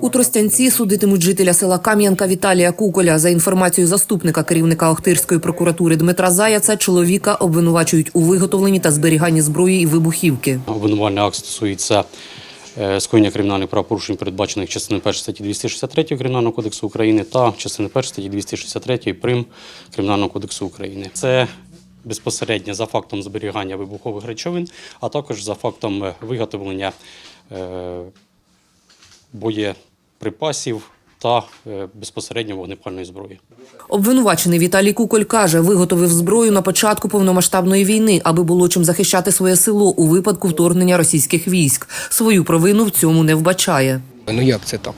У Тростянці судитимуть жителя села Кам'янка Віталія Куколя. За інформацією заступника керівника Охтирської прокуратури Дмитра Заяца, чоловіка обвинувачують у виготовленні та зберіганні зброї і вибухівки. Обвинувальний акт стосується е, скоєння кримінальних правопорушень, передбачених частиною 1 статті 263 Кримінального кодексу України та частиною 1 статті 263 прим Кримінального кодексу України. Це безпосередньо за фактом зберігання вибухових речовин, а також за фактом е, виготовлення е, боєприпасів та е, безпосередньо вогнепальної зброї. Обвинувачений Віталій Куколь каже, виготовив зброю на початку повномасштабної війни, аби було чим захищати своє село у випадку вторгнення російських військ. Свою провину в цьому не вбачає. Ну як це так?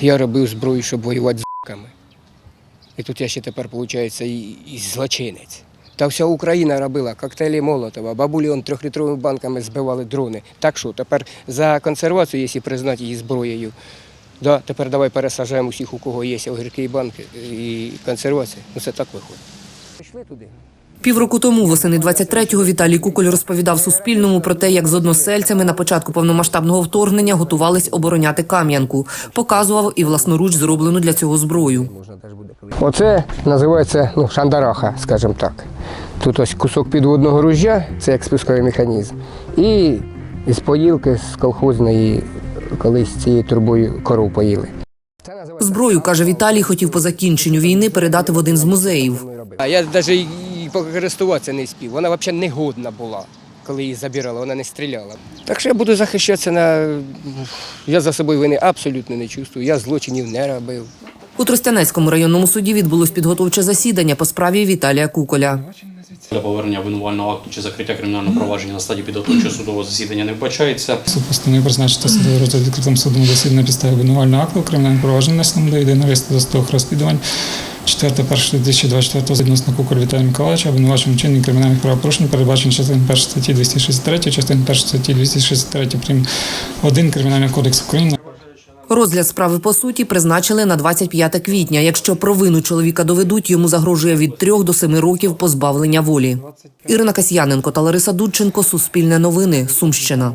Я робив зброю, щоб воювати з **ками. І тут я ще тепер, виходить, і, і злочинець. Та вся Україна робила коктейлі Молотова, бабулі он трьохлітровими банками збивали дрони. Так що тепер за консервацію, якщо признати її зброєю, да, тепер давай пересажаємо усіх, у кого є огірки і банки і консервація. Ну це так виходить. Пішли туди. Півроку тому, восени 23-го, Віталій Куколь розповідав Суспільному про те, як з односельцями на початку повномасштабного вторгнення готувались обороняти Кам'янку. Показував і власноруч зроблену для цього зброю. Оце називається ну, шандараха, скажімо так. Тут ось кусок підводного ружжя, це як спусковий механізм. І з поїлки з колхозної колись цією турбою коров поїли. Зброю, каже Віталій, хотів по закінченню війни передати в один з музеїв. А я навіть і користуватися не спів. Вона взагалі негодна була, коли її забирали, вона не стріляла. Так що я буду захищатися на. Я за собою вини абсолютно не чувствую. Я злочинів не робив. У Тростянецькому районному суді відбулось підготовче засідання по справі Віталія Куколя. Для повернення обвинувального акту чи закриття кримінального провадження на стадії підготовчого судового засідання не вбачається. Суд постановив призначити судовий розгляд відкритим судом засідання на підставі обвинувального акту кримінальне провадження на до єдиного досудових розслідувань 4.1.2024 відносно Куколь Віталія Миколаївича, обвинуваченим вчиненні кримінальних правопорушень, передбачені частиною 1 статті 263, частиною 1 статті 263 прим. 1 Кримінального кодексу України. Розгляд справи по суті призначили на 25 квітня. Якщо провину чоловіка доведуть, йому загрожує від 3 до 7 років позбавлення волі. Ірина Касьяненко та Лариса Дудченко. Суспільне новини. Сумщина.